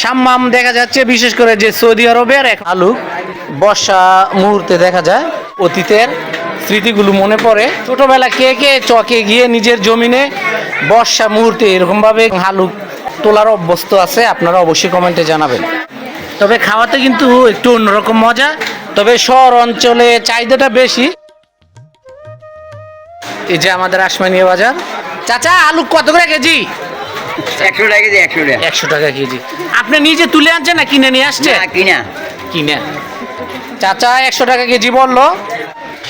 সাম্মাম দেখা যাচ্ছে, বিশেষ করে যে সৌদি আরবের এক আলু বর্ষা মুহূর্তে দেখা যায়, অতীতের স্মৃতিগুলো মনে পড়ে। ছোটবেলা কে কে চকে গিয়ে নিজের জমিনে বর্ষা মুহূর্তে এরকমভাবে আলু তোলার অভ্যস্ত আছে, আপনারা অবশ্যই কমেন্টে জানাবেন। তবে খাওয়াতে কিন্তু একটু অন্যরকম মজা, তবে শহর অঞ্চলে চাহিদাটা বেশি। এই যে আমাদের আসমানিয়া বাজার। চাচা, আলু কত করে কেজি? একশো টাকা কেজি একশো টাকা। একশো টাকা কেজি। আপনি নিজে তুলে আনছেন না কিনে নিয়ে আসছে কিনা। কিনে। চাচা একশো টাকা কেজি বলল।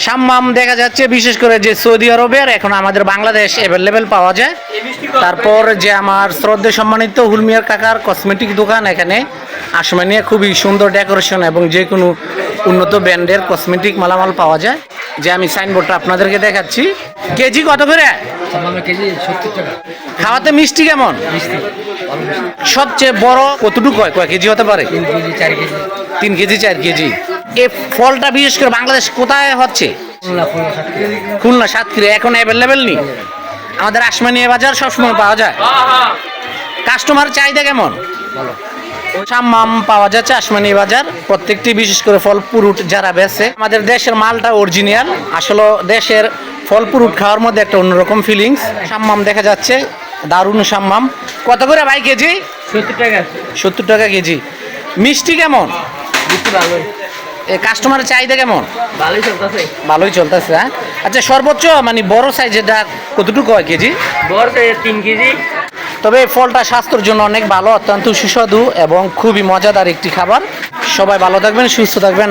সাম্মাম দেখা যাচ্ছে বিশেষ করে যে সৌদি আরবের এখন আমাদের বাংলাদেশ অ্যাভেলেবেল পাওয়া যায়। তারপর যে আমার শ্রদ্ধে সম্মানিত হুলমিয়ার কাকার কসমেটিক দোকান এখানে আসমানিয়া খুবই সুন্দর ডেকোরেশন এবং যে কোনো উন্নত ব্র্যান্ডের কসমেটিক মালামাল পাওয়া যায়। যে আমি সাইনবোর্ডটা আপনাদেরকে দেখাচ্ছি। কেজি কত করে? কেজি সত্তর টাকা। খাওয়াতে মিষ্টি কেমন? সবচেয়ে বড় কতটুকু হয়? কয় কেজি হতে পারে? তিন কেজি চার কেজি। তিন কেজি চার কেজি। এই ফলটা বিশেষ করে বাংলাদেশ কোথায় হচ্ছে? খুলনা সাতক্ষীরা এখন অ্যাভেলেবেল নেই? আমাদের আসমানিয়া বাজার সবসময় পাওয়া যায়। কাস্টমার চাহিদা কেমন? সাম্মাম পাওয়া যাচ্ছে আসমানি বাজার। প্রত্যেকটি বিশেষ করে ফল পুরুট যারা বেছে আমাদের দেশের মালটা অরিজিনাল আসলে দেশের ফল ফ্রুট খাওয়ার মধ্যে একটা অন্যরকম ফিলিংস সাম্মাম দেখা যাচ্ছে দারুণ সাম্মাম। কত করে ভাই কেজি? সত্তর টাকা। সত্তর টাকা কেজি। মিষ্টি কেমন? এ কাস্টমারের চাহিদা কেমন? ভালোই চলতেছে। ভালোই চলতেছে হ্যাঁ? আচ্ছা সর্বোচ্চ মানে বড় সাইজ যেটা কতটুকু হয় কেজি? বড় সাইজের তিন কেজি। তবে ফলটা স্বাস্থ্যের জন্য অনেক ভালো অত্যন্ত সুস্বাদু এবং খুবই মজাদার একটি খাবার। সবাই ভালো থাকবেন সুস্থ থাকবেন।